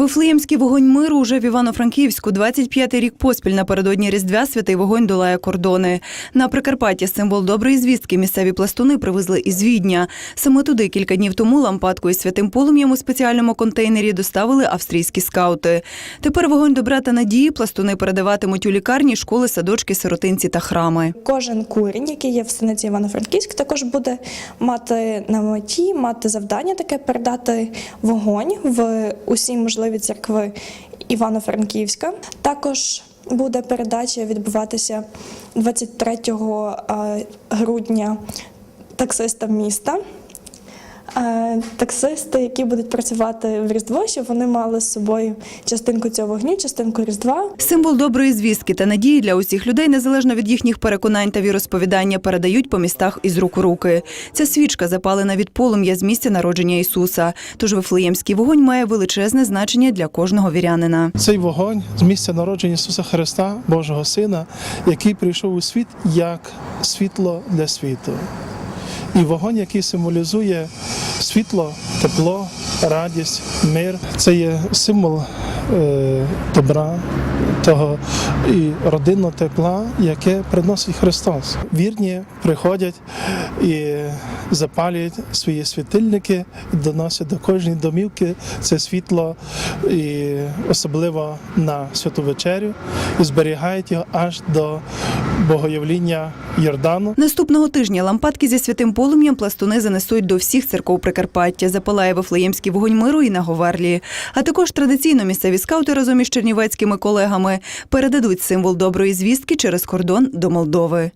Вифлеємський вогонь миру уже в Івано-Франківську. 25-й рік поспіль напередодні Різдвя святий вогонь долає кордони. На Прикарпатті символ доброї звістки місцеві пластуни привезли із Відня. Саме туди кілька днів тому лампадку із святим полум'ям у спеціальному контейнері доставили австрійські скаути. Тепер вогонь добра та надії пластуни передаватимуть у лікарні, школи, садочки, сиротинці та храми. Кожен курінь, який є в станиці Івано-Франківськ, також буде мати на меті, мати завдання таке передати вогонь в усі можливі церкви Івано-Франківська. Також буде передача відбуватися 23 е, грудня таксистам міста. Е, Таксисти, які будуть працювати в Різдво, щоб вони мали з собою частинку цього вогню, частинку Різдва. Символ доброї звістки та надії для усіх людей, незалежно від їхніх переконань та віросповідання, передають по містах із рук у руки. Ця свічка запалена від полум'я з місця народження Ісуса. Тож Вифлеємський вогонь має величезне значення для кожного вірянина. Цей вогонь з місця народження Ісуса Христа, Божого Сина, який прийшов у світ як світло для світу. І вогонь, який символізує світло, тепло, радість, мир. Це є символ е, добра, того і родинного тепла, яке приносить Христос. Вірні приходять і запалюють свої світильники, доносять до кожної домівки це світло, і особливо на святу вечерю, і зберігають його аж до богоявління Йордану. Наступного тижня лампадки зі святим полум'ям пластуни занесуть до всіх церков Прикарпаття. Запалає Вифлеємський вогонь миру і на Говарлі. А також традиційно місцеві скаути разом із чернівецькими колегами передадуть символ доброї звістки через кордон до Молдови.